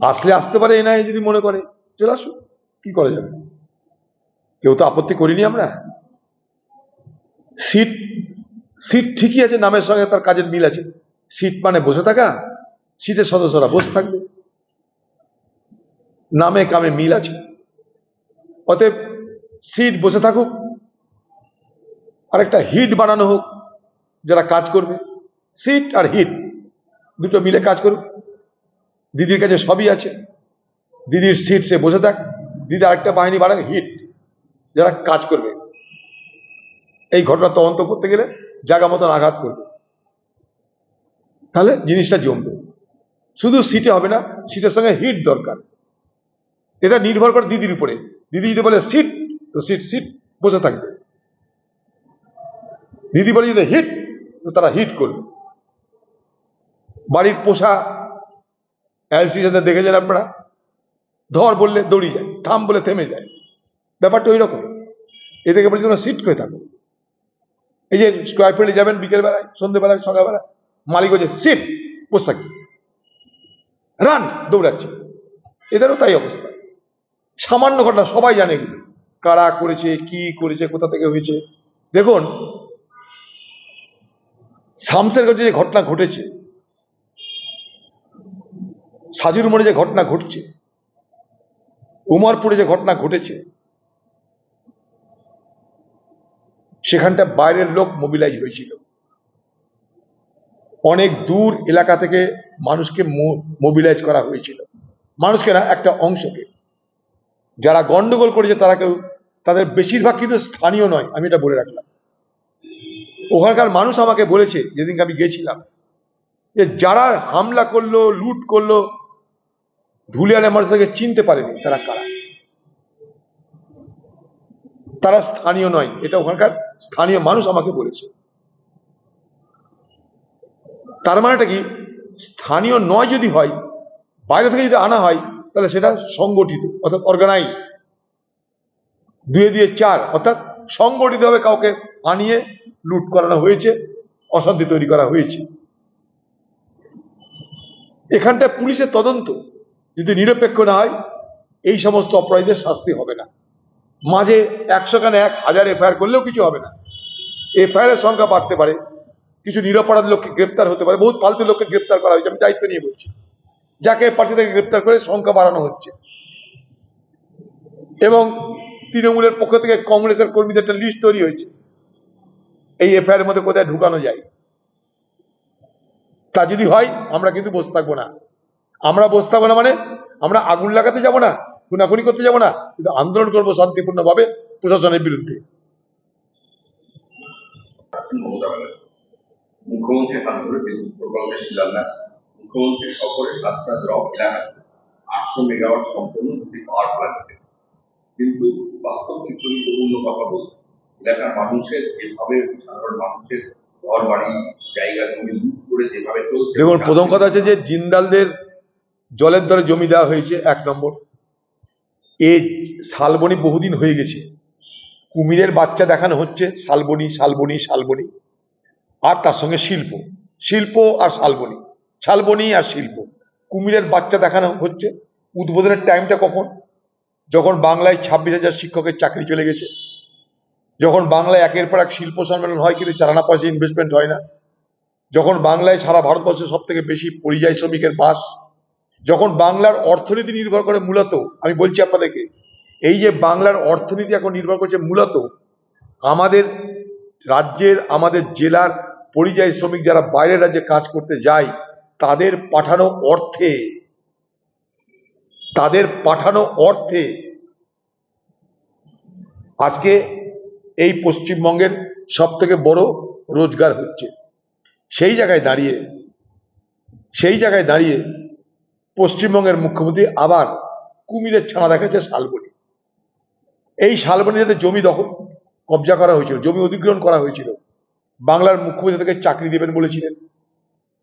আসলে আসতে পারে এনআই যদি মনে করে। চলে আসুন কি করা যাবে? কেউ তো আপত্তি করিনি আমরা। সিট সিট ঠিকই আছে, নামের সঙ্গে তার কাজের মিল আছে। সিট মানে বসে থাকা, সিটের সদস্যরা বসে থাকবে। নামে কামে মিল আছে। অতএব সিট বসে থাকুক। আরেকটা হিট বানানো হোক, যারা কাজ করবে। সিট আর হিট, দুটো মিলে কাজ করুক। দিদির কাছে সবই আছে। দিদির সিট সে বসে থাক। দিদি আরেকটা বাহিনী বাড়াক হিট যারা কাজ করবে। এই ঘটনা তদন্ত করতে গেলে জায়গা মতন আঘাত করবে। তাহলে জিনিসটা জমবে। শুধু সিটে হবে না সিটের সঙ্গে হিট দরকার। এটা নির্ভর করে দিদির উপরে। দিদি যদি বলে সিট তো সিট সিট বসে থাকবে। দিদি বলে যদি হিট তো তারা হিট করবে। বাড়ির পোষা সাথে দেখেছেন আপনারা? ধর বললে দৌড়িয়ে যায়, থাম বলে থেমে যায়। ব্যাপারটা ওই রকম। এদেরকে বলি তোমরা সিট করে থাকো? এই যে স্কোয়ার ফিল্ডে যাবেন বিকেলবেলায় সন্ধ্যেবেলায় সকালবেলায়, মালিক বলছে সিট থাকি। রান দৌড়াচ্ছে। এদেরও তাই অবস্থা। সামান্য ঘটনা, সবাই জানে এগুলো কারা করেছে, কি করেছে, কোথা থেকে হয়েছে। দেখুন, শামসের কাছে যে ঘটনা ঘটেছে সাজুর মোড়ে যে ঘটনা ঘটছে, উমরপুরে যে ঘটনা ঘটেছে, সেখানটা বাইরের লোক মোবিলাইজ হয়েছিল। অনেক দূর এলাকা থেকে মানুষকে মোবিলাইজ করা হয়েছিল। মানুষকে না, একটা অংশকে। যারা গন্ডগোল করেছে, তারা কেউ, তাদের বেশিরভাগ কিন্তু স্থানীয় নয়, আমি এটা বলে রাখলাম। ওখানকার মানুষ আমাকে বলেছে, যেদিনকে আমি গেছিলাম, যে যারা হামলা করল, লুট করল ধুলিয়ানের মানুষ তাদেরকে চিনতে পারেনি তারা কারা। তারা স্থানীয় নয়, এটা ওখানকার স্থানীয় মানুষ আমাকে বলেছে। তার মানেটা কি? স্থানীয় নয় যদি হয়, বাইরে থেকে যদি আনা হয়, তাহলে সেটা সংগঠিত, অর্থাৎ অর্গানাইজড দুয়ে দুয়ে চার, অর্থাৎ সংগঠিত সংগঠিতভাবে কাউকে আনিয়ে, লুট করানো হয়েছে, অশান্তি তৈরি করা হয়েছে। এখানটায় পুলিশের তদন্ত। যদি নিরপেক্ষ না হয়, এই সমস্ত অপরাধীদের শাস্তি হবে না। মাঝে একশো খানে এক হাজার এফআইআর করলেও কিছু হবে না। এফআইআর সংখ্যা বাড়তে পারে, কিছু নিরপরাধ লোককে গ্রেপ্তার হতে পারে, বহুত ফালতু লোককে গ্রেপ্তার করা হয়েছে, আমি দায়িত্ব নিয়ে বলছি। যাকে পার্টি থেকে গ্রেপ্তার করে সংখ্যা বাড়ানো হচ্ছে। এবং তৃণমূলের পক্ষ থেকে কংগ্রেসের কর্মীদের একটা লিস্ট তৈরি হয়েছে। এই এফআইআর মধ্যে কোথায় ঢুকানো যায়? তা যদি হয়, আমরা কিন্তু বসে থাকব না। আমরা বসে থাকব না মানে? আমরা আগুন লাগাতে যাব না খুনাখুনি করতে যাব না কিন্তু আন্দোলন করব শান্তিপূর্ণভাবে প্রশাসনের বিরুদ্ধে। আছেন মমতা ব্যানার্জি মুখ্যমন্ত্রীর হাত ধরে বিদ্যুৎ প্রকল্পের শিলান্যাস। মুখ্যমন্ত্রী সফরে সাতসাদ রক এলাকায় আটশো মেগাওয়াট সম্পন্ন দুটি পাওয়ার প্ল্যান্ট কিন্তু বাস্তব চিত্র কিন্তু অন্য কথা বলছে। এলাকার মানুষের যেভাবে সাধারণ মানুষের ঘর বাড়ি জায়গা জমি লুট করে যেভাবে চলছে দেখুন প্রথম কথা হচ্ছে যে জিন্দালদের জলের দরে জমি দেওয়া হয়েছে, এক নম্বর। এ শালবনি বহুদিন হয়ে গেছে। কুমিরের বাচ্চা দেখানো হচ্ছে, শালবনি শালবনি শালবনি। আর তার সঙ্গে শিল্প শিল্প আর শালবনি শালবনি আর শিল্প। কুমিরের বাচ্চা দেখানো হচ্ছে, উদ্বোধনের টাইমটা কখন? যখন বাংলায় ছাব্বিশ হাজার শিক্ষকের চাকরি চলে গেছে। যখন বাংলায় একের পর এক শিল্প সম্মেলন হয়, কিন্তু চারানা পয়সা ইনভেস্টমেন্ট হয় না। যখন বাংলায় সারা ভারতবর্ষে সব থেকে বেশি পরিযায়ী শ্রমিকের বাস যখন বাংলার অর্থনীতি নির্ভর করে মূলত, আমি বলছি আপনাদেরকে, এই যে বাংলার অর্থনীতি এখন নির্ভর করছে মূলত, আমাদের রাজ্যের, আমাদের জেলার পরিযায়ী শ্রমিক যারা বাইরের রাজ্যে কাজ করতে যায়, তাদের পাঠানো অর্থে, তাদের পাঠানো অর্থে আজকে এই পশ্চিমবঙ্গের সব থেকে বড় রোজগার হচ্ছে। সেই জায়গায় দাঁড়িয়ে, সেই জায়গায় দাঁড়িয়ে পশ্চিমবঙ্গের মুখ্যমন্ত্রী আবার কুমিরের ছানা দেখাচ্ছে শালবনি। এই শালবনি যাতে জমি দখল, কবজা করা হয়েছিল, জমি অধিগ্রহণ করা হয়েছিল। বাংলার মুখ্যমন্ত্রী তাদেরকে চাকরি দেবেন বলেছিলেন,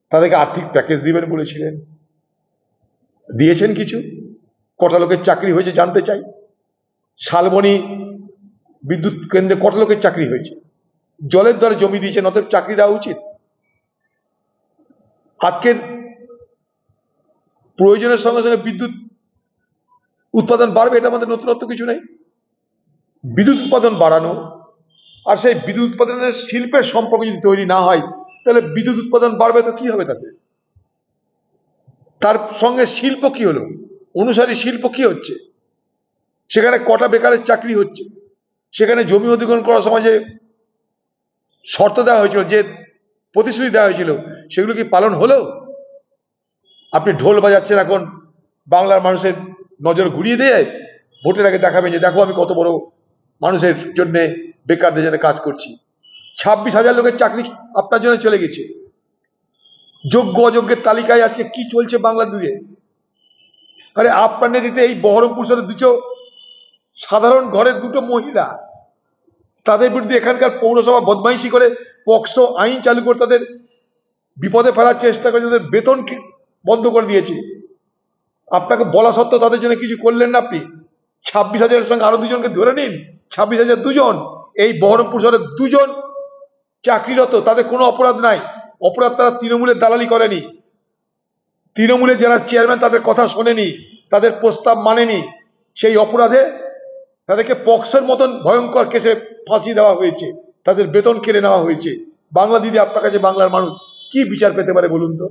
তাদেরকে আর্থিক প্যাকেজ দিবেন বলেছিলেন। দিয়েছেন কিছু? কটা লোকের চাকরি হয়েছে জানতে চাই? শালবনি বিদ্যুৎ কেন্দ্রে কত লোকের চাকরি হয়েছে? জলের দরে জমি দিয়েছেন, অতএব চাকরি দেওয়া উচিত। আজকের প্রয়োজনের সঙ্গে সঙ্গে বিদ্যুৎ উৎপাদন বাড়বে, এটা আমাদের নতুনত্ব কিছু নেই। বিদ্যুৎ উৎপাদন বাড়ানো, আর সেই বিদ্যুৎ উৎপাদনের শিল্পের সম্পর্ক যদি তৈরি না হয়, তাহলে বিদ্যুৎ উৎপাদন বাড়বে তো কি হবে তাতে? তার সঙ্গে শিল্প কি হলো? অনুসারী শিল্প কি হচ্ছে? সেখানে কটা বেকারের চাকরি হচ্ছে? সেখানে জমি অধিগ্রহণ করার সময় যে শর্ত দেওয়া হয়েছিল, যে প্রতিশ্রুতি দেওয়া হয়েছিল, সেগুলো কি পালন হলো? আপনি ঢোল বাজাচ্ছেন এখন বাংলার মানুষের নজর ঘুরিয়ে দিয়ে ভোটের আগে দেখাবেন যে দেখো আমি কত বড় মানুষের জন্য বেকারদের জন্য কাজ করছি। ছাব্বিশ হাজার লোকের চাকরি আপনার জন্য চলে গেছে। যোগ্য অযোগ্যের তালিকায় আজকে কি চলছে বাংলা দুয়ে আরে আপনার নেতৃত্বে এই বহরমপুর শহরে দুটো সাধারণ ঘরের দুটো মহিলা, তাদের বিরুদ্ধে এখানকার পৌরসভা বদমাইশি করে পক্সো আইন চালু করে তাদের বিপদে ফেলার চেষ্টা করে, তাদের বেতন বন্ধ করে দিয়েছে। আপনাকে বলা সত্ত্বেও তাদের জন্য কিছু করলেন না আপনি। ছাব্বিশ হাজারের সঙ্গে আরও দুজনকে ধরে নিন। ছাব্বিশ হাজার দুজন, এই বহরমপুর শহরের দুজন চাকরিরত, তাদের কোনো অপরাধ নাই। অপরাধ তারা তৃণমূলের দালালি করেনি। তৃণমূলের যারা চেয়ারম্যান তাদের কথা শোনেনি, তাদের প্রস্তাব মানেনি। সেই অপরাধে তাদেরকে পক্সের মতন ভয়ঙ্কর কেসে ফাঁসি দেওয়া হয়েছে। তাদের বেতন কেড়ে নেওয়া হয়েছে। বাংলা দিদি আপনার কাছে বাংলার মানুষ, কি বিচার পেতে পারে বলুন তো?